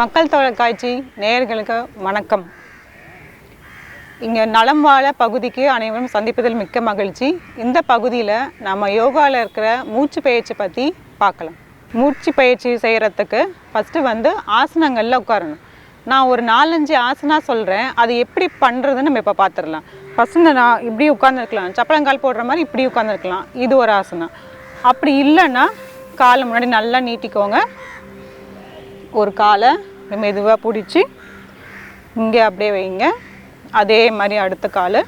மக்கள் தொலைக்காட்சி நேயர்களுக்கு வணக்கம். இங்கே நலம் வாழ பகுதிக்கு அனைவரும் சந்திப்பதில் மிக்க மகிழ்ச்சி. இந்த பகுதியில் நம்ம யோகாவில் இருக்கிற மூச்சு பயிற்சி பற்றி பார்க்கலாம். மூச்சு பயிற்சி செய்கிறதுக்கு ஃபஸ்ட்டு வந்து ஆசனங்களில் உட்காரணும். நான் ஒரு நாலஞ்சு ஆசனா சொல்கிறேன் அது எப்படி பண்ணுறதுன்னு நம்ம இப்போ பார்த்துடலாம் ஃபஸ்ட்டு நான் இப்படி உட்காந்துருக்கலாம் சப்பளங்கால் போடுற மாதிரி இப்படி உட்காந்துருக்கலாம் இது ஒரு ஆசனம் அப்படி இல்லைன்னா காலை முன்னாடி நல்லா நீட்டிக்கோங்க. ஒரு காலை மெதுவாக பிடிச்சி இங்கே அப்படியே வைங்க. அதே மாதிரி அடுத்த கால்.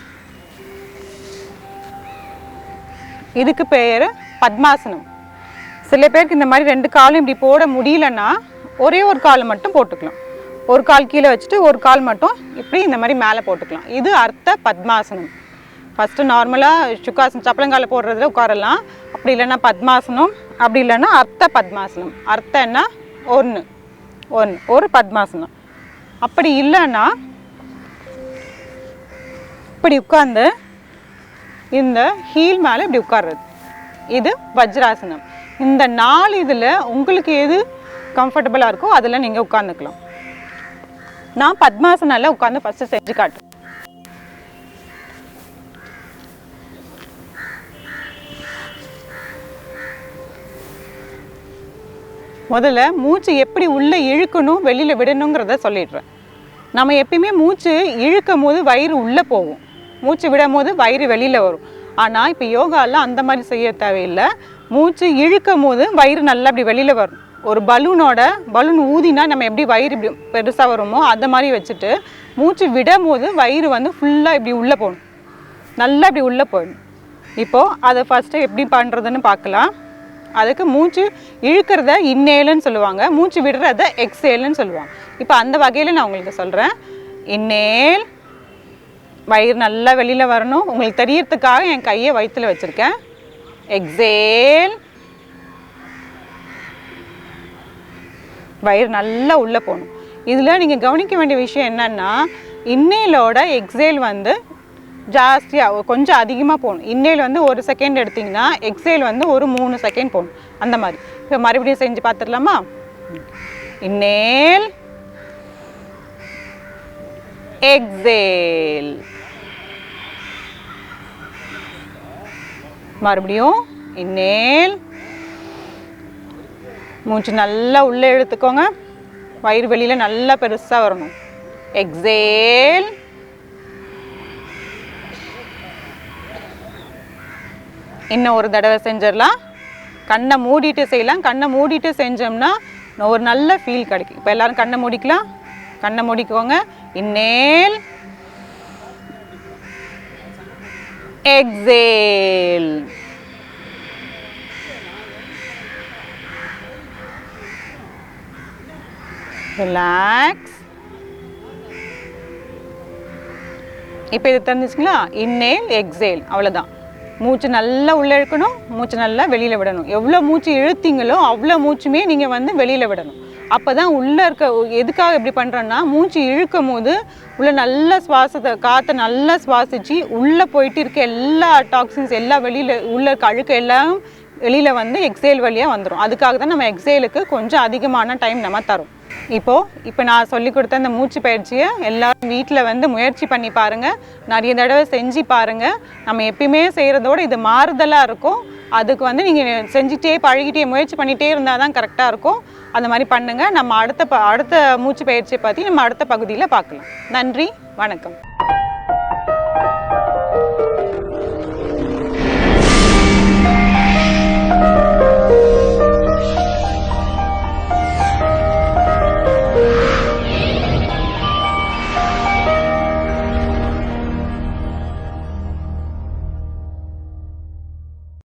இதுக்கு பேர் பத்மாசனம். சில பேருக்கு இந்த மாதிரி ரெண்டு காலும் இப்படி போட முடியலன்னா ஒரே ஒரு கால் மட்டும் போட்டுக்கலாம். ஒரு கால் கீழே வச்சுட்டு ஒரு கால் மட்டும் இப்படி இந்த மாதிரி மேலே போட்டுக்கலாம். இது அர்த்த பத்மாசனம். ஃபஸ்ட்டு நார்மலாக சுக்காசனம் சப்பளங்கால போடுறதுல உட்காரலாம். அப்படி இல்லைன்னா பத்மாசனம் அப்படி இல்லைன்னா அர்த்த பத்மாசனம். அர்த்தம்னா ஒன்று ஒன்று ஒரு பத்மாசனம். அப்படி இல்லைன்னா இப்படி உட்கார்ந்து இந்த ஹீல் மேலே இப்படி உட்கார்றது. இது வஜ்ராசனம். இந்த நாலு இதில் உங்களுக்கு எது கம்ஃபர்டபுளாக இருக்கோ அதில் நீங்கள் உட்காந்துக்கலாம் நான் பத்மாசனால உட்காந்து ஃபஸ்ட்டு செஞ்சு காட்டுறேன். முதல்ல மூச்சு எப்படி உள்ளே இழுக்கணும் வெளியில் விடணுங்கிறத சொல்லிடுறேன். நம்ம எப்பயுமே மூச்சு இழுக்கும் போது வயிறு உள்ளே போகும். மூச்சு விடும் போது வயிறு வெளியில் வரும். ஆனால் இப்போ யோகாவில் அந்த மாதிரி செய்ய தேவையில்லை. மூச்சு இழுக்கும் போது வயிறு நல்லா அப்படி வெளியில் வரும். ஒரு பலூனோட பலூன் ஊதினா நம்ம எப்படி வயிறு இப்படி பெருசாக வருமோ அந்த மாதிரி வச்சுட்டு மூச்சு விடும் போது வயிறு வந்து ஃபுல்லாக இப்படி உள்ளே போகணும். நல்லா இப்படி உள்ளே போயிடும் இப்போது அதை ஃபஸ்ட்டு எப்படி பண்ணுறதுன்னு பார்க்கலாம். அதுக்கு மூச்சு இழுக்கிறத இன்னேலுன்னு சொல்லுவாங்க. மூச்சு விடுறத எக்ஸேலுன்னு சொல்லுவாங்க. இப்போ அந்த வகையில் நான் உங்களுக்கு சொல்கிறேன் இன்னேல் வயிறு நல்லா வெளியில் வரணும். உங்களுக்கு தெரியறதுக்காக என் கையை வயிற்றுல வச்சுருக்கேன். எக்ஸேல் வயிறு நல்லா உள்ளே போகணும். இதில் நீங்கள் கவனிக்க வேண்டிய விஷயம் என்னென்னா இன்னேலோட எக்ஸேல் வந்து ஜாஸ்தியாக கொஞ்சம் அதிகமாக போகணும். இன்னேல் வந்து ஒரு செகண்ட் எடுத்திங்கன்னா எக்ஸேல் வந்து ஒரு மூணு செகண்ட் போகணும். அந்த மாதிரி. இப்போ மறுபடியும் செஞ்சு பார்த்துடலாமா? இன்னேல் எக்ஸேல் மறுபடியும் இன்னேல் மூச்சு நல்லா உள்ளே இழுத்துக்கோங்க வயிறு வெளியில் நல்லா பெருசாக வரணும். எக்ஸேல் இன்னும் ஒரு தடவை செஞ்சிடலாம். கண்ணை மூடிட்டு செய்யலாம். கண்ணை மூடிட்டு செஞ்சோம்னா ஒரு நல்ல ஃபீல் கிடைக்கும். இப்போ எல்லோரும் கண்ணை மூடிக்கலாம். கண்ணை மூடிக்கோங்க. இன்னேல் எக்ஸேல் ரிலாக்ஸ் இப்போ இது தெரிஞ்சிச்சிங்களா இன்னேல் எக்ஸேல் அவ்வளோதான் மூச்சு நல்லா உள்ளே இழுக்கணும் மூச்சு நல்லா வெளியில் விடணும். எவ்வளோ மூச்சு இழுத்தீங்களோ அவ்வளோ மூச்சுமே நீங்கள் வந்து வெளியில் விடணும். அப்போ தான் உள்ளே இருக்க எதுக்காக இப்படி பண்ணுறோன்னா மூச்சு இழுக்கும் போது உள்ளே நல்ல சுவாசத்தை காற்றை நல்லா சுவாசித்து உள்ளே போயிட்டு இருக்க எல்லா டாக்ஸின்ஸ் எல்லா வெளியில் உள்ளே இருக்க அழுக்க எல்லாம் வெளியில் வந்து எக்ஸேல் வழியாக வந்துடும் அதுக்காக தான் நம்ம எக்ஸேலுக்கு கொஞ்சம் அதிகமான டைம் நம்ம தரோம். இப்போது இப்போ நான் சொல்லி கொடுத்த அந்த மூச்சு பயிற்சியை எல்லாரும் வீட்டில் வந்து முயற்சி பண்ணி பாருங்கள் நிறைய தடவை செஞ்சு பாருங்கள் நம்ம எப்பயுமே செய்கிறதோட இது மாறுதலாக இருக்கும். அதுக்கு வந்து நீங்கள் செஞ்சுட்டே பழகிட்டே முயற்சி பண்ணிகிட்டே இருந்தால் தான் கரெக்டாக இருக்கும். அந்த மாதிரி பண்ணுங்கள் நம்ம அடுத்த ப அடுத்த மூச்சு பயிற்சியை பற்றி நம்ம அடுத்த பகுதியில் பார்க்கலாம். நன்றி. வணக்கம்.